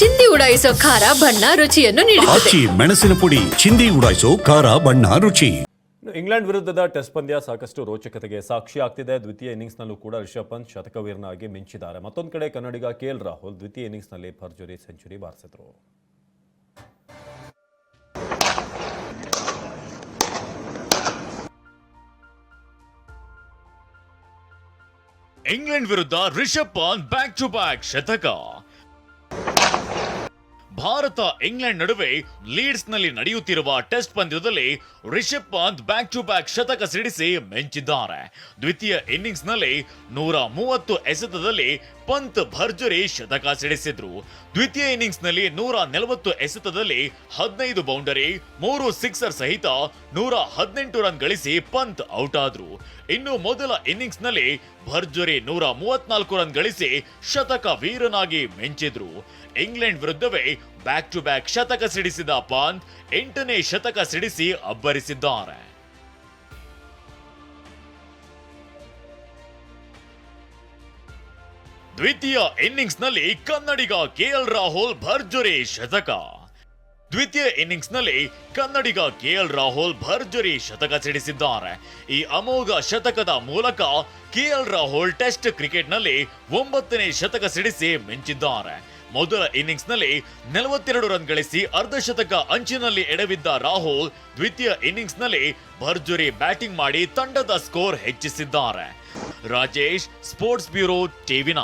ಚಿಂದಿ ಉಡಾಯಿಸೋ ಖಾರ ಬಣ್ಣ ರುಚಿಯನ್ನು ನೀಡುತ್ತದೆ. ಆಚಿ ಮೆಣಸಿನ ಪುಡಿ ಚಿಂದಿ ಉಡಾಯಿಸೋ ಖಾರ ಬಣ್ಣ ರುಚಿ. ಇನ್ನು ಇಂಗ್ಲೆಂಡ್ ವಿರುದ್ಧದ ಟೆಸ್ಟ್ ಪಂದ್ಯ ಸಾಕಷ್ಟು ರೋಚಕತೆಗೆ ಸಾಕ್ಷಿ ಆಗ್ತಿದೆ. ದ್ವಿತೀಯ ಇನ್ನಿಂಗ್ಸ್ನಲ್ಲೂ ಕೂಡ ರಿಷಬ್ ಪಂತ್ ಶತಕವೀರನಾಗಿ ಮಿಂಚಿದ್ದಾರೆ. ಮತ್ತೊಂದು ಕಡೆ ಕನ್ನಡಿಗ ಕೆ ಎಲ್ ರಾಹುಲ್ ದ್ವಿತೀಯ ಇನ್ನಿಂಗ್ಸ್ನಲ್ಲಿ ಭರ್ಜರಿ ಸೆಂಚುರಿ ಬಾರಿಸಿದ್ರು. ಇಂಗ್ಲೆಂಡ್ ವಿರುದ್ಧ Rishabh Pant back to back ಶತಕ. ಭಾರತ, ಇಂಗ್ಲೆಂಡ್ ನಡುವೆ ಲೀಡ್ಸ್ನಲ್ಲಿ ನಡೆಯುತ್ತಿರುವ ಟೆಸ್ಟ್ ಪಂದ್ಯದಲ್ಲಿ Rishabh Pant back to back ಶತಕ ಸಿಡಿಸಿ ಮೆಂಚಿದ್ದಾರೆ. ದ್ವಿತೀಯ ಇನ್ನಿಂಗ್ಸ್ನಲ್ಲಿ ನೂರ ಮೂವತ್ತು ಎಸೆತದಲ್ಲಿ ಪಂತ್ ಭರ್ಜರಿ ಶತಕ ಸಿಡಿಸಿದ್ರು. ದ್ವಿತೀಯ ಇನ್ನಿಂಗ್ಸ್ನಲ್ಲಿ ನೂರ ನಲವತ್ತು ಎಸೆತದಲ್ಲಿ ಹದಿನೈದು ಬೌಂಡರಿ, ಮೂರು ಸಿಕ್ಸರ್ ಸಹಿತ ನೂರ ಹದಿನೆಂಟು ರನ್ ಗಳಿಸಿ ಪಂತ್ ಔಟ್ ಆದ್ರು ಇನ್ನು ಮೊದಲ ಇನ್ನಿಂಗ್ಸ್ನಲ್ಲಿ ಭರ್ಜರಿ ನೂರ ಮೂವತ್ನಾಲ್ಕು ರನ್ ಗಳಿಸಿ ಶತಕ ವೀರನಾಗಿ ಮೆಂಚಿದ್ರು. ಇಂಗ್ಲೆಂಡ್ ವಿರುದ್ಧವೇ ಬ್ಯಾಕ್ ಟು ಬ್ಯಾಕ್ ಶತಕ ಸಿಡಿಸಿದ ಪಂತ್ ಎಂಟನೇ ಶತಕ ಸಿಡಿಸಿ ಅಬ್ಬರಿಸಿದ್ದಾರೆ. ದ್ವಿತೀಯ ಇನ್ನಿಂಗ್ಸ್ನಲ್ಲಿ ಕನ್ನಡಿಗ ಕೆಎಲ್ ರಾಹುಲ್ ಭರ್ಜರಿ ಶತಕ. ದ್ವಿತೀಯ ಇನ್ನಿಂಗ್ಸ್ನಲ್ಲಿ ಕನ್ನಡಿಗ ಕೆಎಲ್ ರಾಹುಲ್ ಭರ್ಜರಿ ಶತಕ ಸಿಡಿಸಿದ್ದಾರೆ. ಈ ಅಮೋಘ ಶತಕದ ಮೂಲಕ ಕೆಎಲ್ ರಾಹುಲ್ ಟೆಸ್ಟ್ ಕ್ರಿಕೆಟ್ನಲ್ಲಿ ಒಂಬತ್ತನೇ ಶತಕ ಸಿಡಿಸಿ ಮಿಂಚಿದ್ದಾರೆ. ಮೊದಲ ಇನ್ನಿಂಗ್ಸ್ನಲ್ಲಿ ನಲವತ್ತೆರಡು ರನ್ ಗಳಿಸಿ ಅರ್ಧಶತಕ ಅಂಚಿನಲ್ಲಿ ಎಡವಿದ್ದ ರಾಹುಲ್ ದ್ವಿತೀಯ ಇನ್ನಿಂಗ್ಸ್ನಲ್ಲಿ ಭರ್ಜರಿ ಬ್ಯಾಟಿಂಗ್ ಮಾಡಿ ತಂಡದ score ಹೆಚ್ಚಿಸಿದ್ದಾರೆ. Rajesh, sports bureau TV